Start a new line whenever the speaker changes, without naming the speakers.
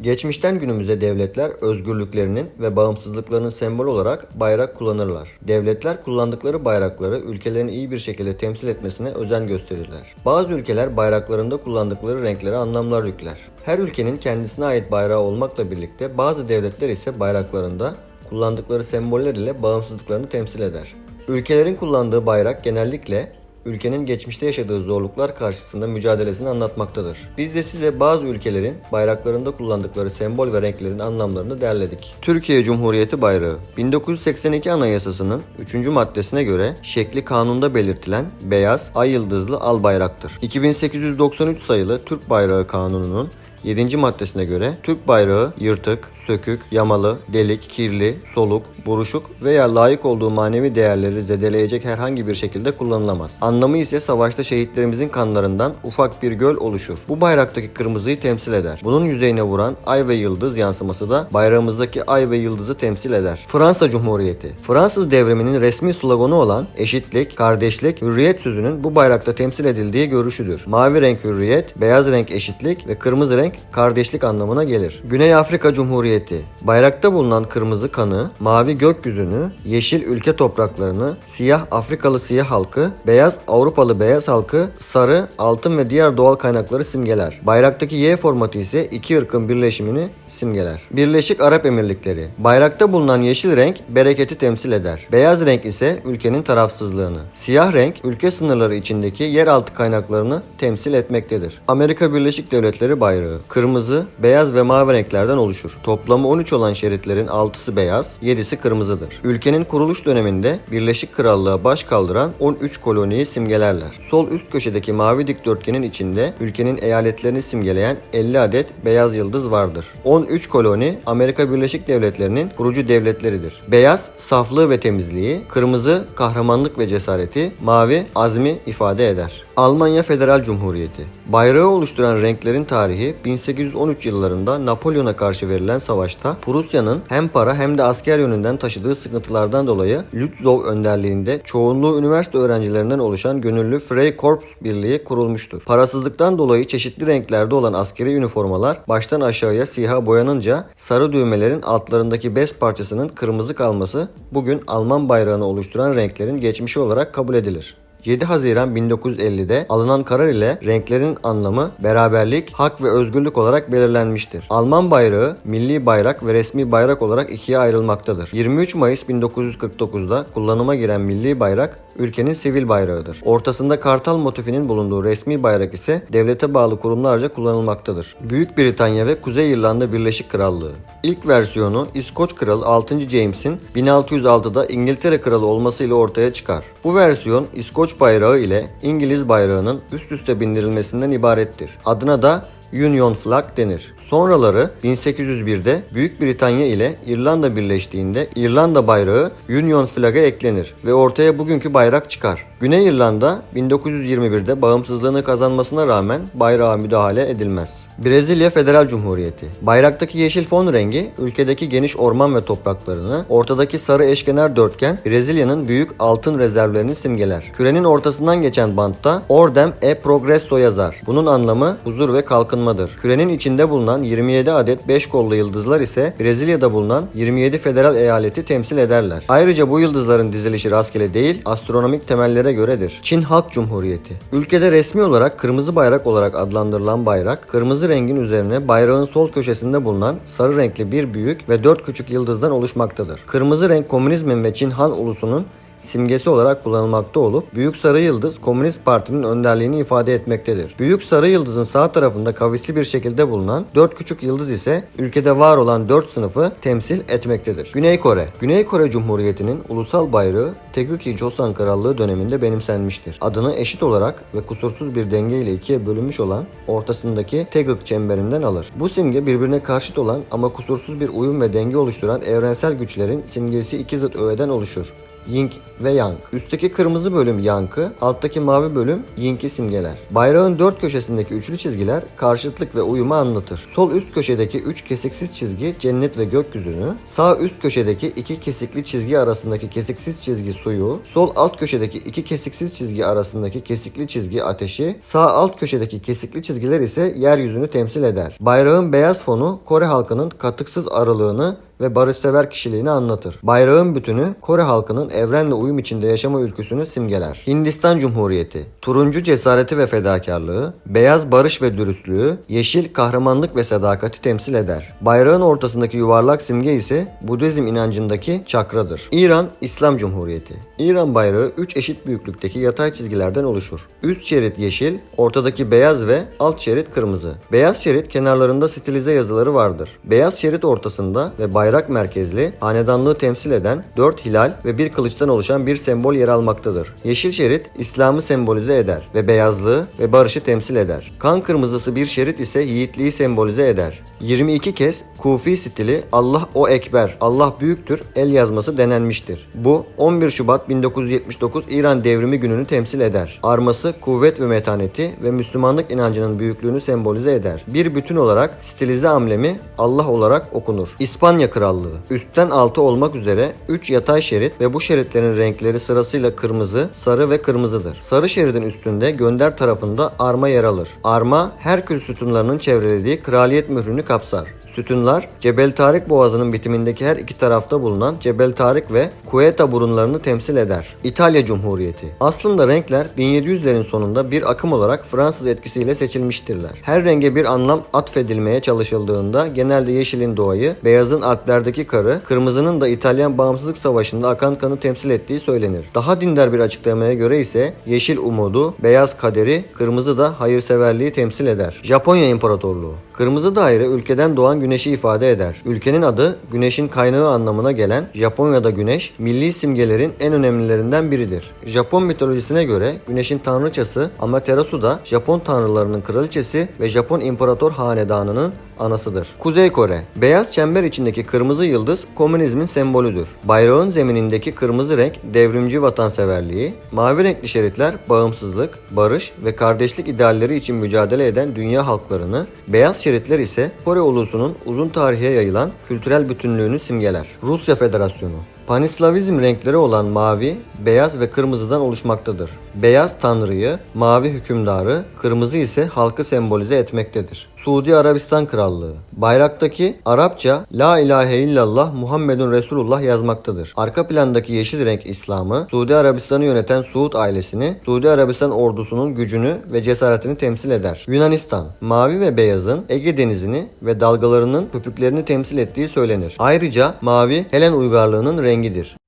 Geçmişten günümüze devletler özgürlüklerinin ve bağımsızlıklarının sembol olarak bayrak kullanırlar. Devletler kullandıkları bayrakları ülkelerini iyi bir şekilde temsil etmesine özen gösterirler. Bazı ülkeler bayraklarında kullandıkları renklere anlamlar yükler. Her ülkenin kendisine ait bayrağı olmakla birlikte bazı devletler ise bayraklarında kullandıkları semboller ile bağımsızlıklarını temsil eder. Ülkelerin kullandığı bayrak genellikle ülkenin geçmişte yaşadığı zorluklar karşısında mücadelesini anlatmaktadır. Biz de size bazı ülkelerin bayraklarında kullandıkları sembol ve renklerin anlamlarını derledik. Türkiye Cumhuriyeti Bayrağı 1982 Anayasası'nın 3. maddesine göre şekli kanunda belirtilen beyaz ay yıldızlı al bayraktır. 2893 sayılı Türk Bayrağı Kanunu'nun 7. maddesine göre Türk bayrağı yırtık, sökük, yamalı, delik, kirli, soluk, buruşuk veya layık olduğu manevi değerleri zedeleyecek herhangi bir şekilde kullanılamaz. Anlamı ise savaşta şehitlerimizin kanlarından ufak bir göl oluşur. Bu bayraktaki kırmızıyı temsil eder. Bunun yüzeyine vuran ay ve yıldız yansıması da bayrağımızdaki ay ve yıldızı temsil eder. Fransa Cumhuriyeti Fransız devriminin resmi sloganı olan eşitlik, kardeşlik, hürriyet sözünün bu bayrakta temsil edildiği görüşüdür. Mavi renk hürriyet, beyaz renk eşitlik ve kırmızı renk kardeşlik anlamına gelir. Güney Afrika Cumhuriyeti Bayrakta bulunan kırmızı kanı, mavi gökyüzünü, yeşil ülke topraklarını, siyah Afrikalı siyah halkı, beyaz Avrupalı beyaz halkı, sarı, altın ve diğer doğal kaynakları simgeler. Bayraktaki Y formatı ise iki ırkın birleşimini simgeler. Birleşik Arap Emirlikleri Bayrakta bulunan yeşil renk bereketi temsil eder. Beyaz renk ise ülkenin tarafsızlığını. Siyah renk ülke sınırları içindeki yeraltı kaynaklarını temsil etmektedir. Amerika Birleşik Devletleri bayrağı kırmızı, beyaz ve mavi renklerden oluşur. Toplamı 13 olan şeritlerin 6'sı beyaz, 7'si kırmızıdır. Ülkenin kuruluş döneminde Birleşik Krallığa baş kaldıran 13 koloniyi simgelerler. Sol üst köşedeki mavi dikdörtgenin içinde ülkenin eyaletlerini simgeleyen 50 adet beyaz yıldız vardır. 13 koloni Amerika Birleşik Devletleri'nin kurucu devletleridir. Beyaz saflığı ve temizliği, kırmızı kahramanlık ve cesareti, mavi azmi ifade eder. Almanya Federal Cumhuriyeti Bayrağı oluşturan renklerin tarihi 1813 yıllarında Napolyon'a karşı verilen savaşta Prusya'nın hem para hem de asker yönünden taşıdığı sıkıntılardan dolayı Lützow önderliğinde çoğunluğu üniversite öğrencilerinden oluşan gönüllü Freikorps Birliği kurulmuştur. Parasızlıktan dolayı çeşitli renklerde olan askeri üniformalar baştan aşağıya siyaha boyanınca sarı düğmelerin altlarındaki bez parçasının kırmızı kalması bugün Alman bayrağını oluşturan renklerin geçmişi olarak kabul edilir. 7 Haziran 1950'de alınan karar ile renklerin anlamı beraberlik, hak ve özgürlük olarak belirlenmiştir. Alman bayrağı milli bayrak ve resmi bayrak olarak ikiye ayrılmaktadır. 23 Mayıs 1949'da kullanıma giren milli bayrak ülkenin sivil bayrağıdır. Ortasında kartal motifinin bulunduğu resmi bayrak ise devlete bağlı kurumlarca kullanılmaktadır. Büyük Britanya ve Kuzey İrlanda Birleşik Krallığı. İlk versiyonu İskoç Kralı 6. James'in 1606'da İngiltere Kralı olmasıyla ortaya çıkar. Bu versiyon İskoç bayrağı ile İngiliz bayrağının üst üste bindirilmesinden ibarettir. Adına da Union Flag denir. Sonraları 1801'de Büyük Britanya ile İrlanda birleştiğinde İrlanda bayrağı Union Flag'a eklenir ve ortaya bugünkü bayrak çıkar. Güney İrlanda 1921'de bağımsızlığını kazanmasına rağmen bayrağa müdahale edilmez. Brezilya Federal Cumhuriyeti Bayraktaki yeşil fon rengi ülkedeki geniş orman ve topraklarını, ortadaki sarı eşkenar dörtgen Brezilya'nın büyük altın rezervlerini simgeler. Kürenin ortasından geçen bantta Ordem e Progresso yazar. Bunun anlamı huzur ve kalkınmadır. Kürenin içinde bulunan 27 adet 5 kollu yıldızlar ise Brezilya'da bulunan 27 federal eyaleti temsil ederler. Ayrıca bu yıldızların dizilişi rastgele değil, astronomik temellere göredir. Çin Halk Cumhuriyeti Ülkede resmi olarak kırmızı bayrak olarak adlandırılan bayrak, kırmızı rengin üzerine bayrağın sol köşesinde bulunan sarı renkli bir büyük ve dört küçük yıldızdan oluşmaktadır. Kırmızı renk komünizmin ve Çin Han ulusunun simgesi olarak kullanılmakta olup Büyük Sarı Yıldız Komünist Parti'nin önderliğini ifade etmektedir. Büyük Sarı Yıldız'ın sağ tarafında kavisli bir şekilde bulunan 4 küçük yıldız ise ülkede var olan 4 sınıfı temsil etmektedir. Güney Kore Güney Kore Cumhuriyeti'nin ulusal bayrağı Taegukgi Joseon Krallığı döneminde benimsenmiştir. Adını eşit olarak ve kusursuz bir denge ile ikiye bölünmüş olan ortasındaki Taeguk çemberinden alır. Bu simge birbirine karşıt olan ama kusursuz bir uyum ve denge oluşturan evrensel güçlerin simgesi iki zıt öğeden oluşur. Ying ve Yang. Üstteki kırmızı bölüm Yang'ı, alttaki mavi bölüm Ying'i simgeler. Bayrağın dört köşesindeki üçlü çizgiler karşıtlık ve uyumu anlatır. Sol üst köşedeki üç kesiksiz çizgi cennet ve gökyüzünü, sağ üst köşedeki iki kesikli çizgi arasındaki kesiksiz çizgi suyu, sol alt köşedeki iki kesiksiz çizgi arasındaki kesikli çizgi ateşi, sağ alt köşedeki kesikli çizgiler ise yeryüzünü temsil eder. Bayrağın beyaz fonu Kore halkının katıksız aralığını ve barışsever kişiliğini anlatır. Bayrağın bütünü Kore halkının evrenle uyum içinde yaşama ülküsünü simgeler. Hindistan Cumhuriyeti Turuncu cesareti ve fedakarlığı, beyaz barış ve dürüstlüğü, yeşil kahramanlık ve sadakati temsil eder. Bayrağın ortasındaki yuvarlak simge ise Budizm inancındaki çakradır. İran İslam Cumhuriyeti İran bayrağı 3 eşit büyüklükteki yatay çizgilerden oluşur. Üst şerit yeşil, ortadaki beyaz ve alt şerit kırmızı. Beyaz şerit kenarlarında stilize yazıları vardır. Beyaz şerit ortasında ve bayrak merkezli, hanedanlığı temsil eden 4 hilal ve bir kılıçtan oluşan bir sembol yer almaktadır. Yeşil şerit İslam'ı sembolize eder ve beyazlığı ve barışı temsil eder. Kan kırmızısı bir şerit ise yiğitliği sembolize eder. 22 kez Kufi stili Allah o ekber, Allah büyüktür el yazması denenmiştir. Bu 11 Şubat 1979 İran devrimi gününü temsil eder. Arması kuvvet ve metaneti ve Müslümanlık inancının büyüklüğünü sembolize eder. Bir bütün olarak stilize amblemi Allah olarak okunur. İspanya Krallığı üstten altı olmak üzere 3 yatay şerit ve bu şeritlerin renkleri sırasıyla kırmızı, sarı ve kırmızıdır. Sarı şeridin üstünde gönder tarafında arma yer alır. Arma Herkül sütunlarının çevrelediği kraliyet mührünü kapsar. Sütunlar Cebel Tarık Boğazı'nın bitimindeki her iki tarafta bulunan Cebel Tarık ve Quetta burunlarını temsil eder. İtalya Cumhuriyeti Aslında renkler 1700'lerin sonunda bir akım olarak Fransız etkisiyle seçilmiştirler. Her renge bir anlam atfedilmeye çalışıldığında genelde yeşilin doğayı, beyazın Alplerdeki karı, kırmızının da İtalyan Bağımsızlık Savaşı'nda akan kanı temsil ettiği söylenir. Daha dindar bir açıklamaya göre ise yeşil umudu, beyaz kaderi, kırmızı da hayırseverliği temsil eder. Japonya İmparatorluğu Kırmızı daire ülkeden doğan güneşi ifade eder. Ülkenin adı güneşin kaynağı anlamına gelen Japonya'da güneş milli simgelerin en önemlilerinden biridir. Japon mitolojisine göre güneşin tanrıçası Amaterasu da Japon tanrılarının kraliçesi ve Japon imparator hanedanının anasıdır. Kuzey Kore Beyaz çember içindeki kırmızı yıldız komünizmin sembolüdür. Bayrağın zeminindeki kırmızı renk devrimci vatanseverliği, mavi renkli şeritler bağımsızlık, barış ve kardeşlik idealleri için mücadele eden dünya halklarını, beyaz şeritler ise Kore ulusunun uzun tarihe yayılan kültürel bütünlüğünü simgeler. Rusya Federasyonu Panislavizm renkleri olan mavi, beyaz ve kırmızıdan oluşmaktadır. Beyaz tanrıyı, mavi hükümdarı, kırmızı ise halkı sembolize etmektedir. Suudi Arabistan Krallığı Bayraktaki Arapça La ilahe illallah Muhammedun Resulullah yazmaktadır. Arka plandaki yeşil renk İslam'ı, Suudi Arabistan'ı yöneten Suud ailesini, Suudi Arabistan ordusunun gücünü ve cesaretini temsil eder. Yunanistan Mavi ve beyazın Ege denizini ve dalgalarının köpüklerini temsil ettiği söylenir. Ayrıca mavi Helen uygarlığının rengidir.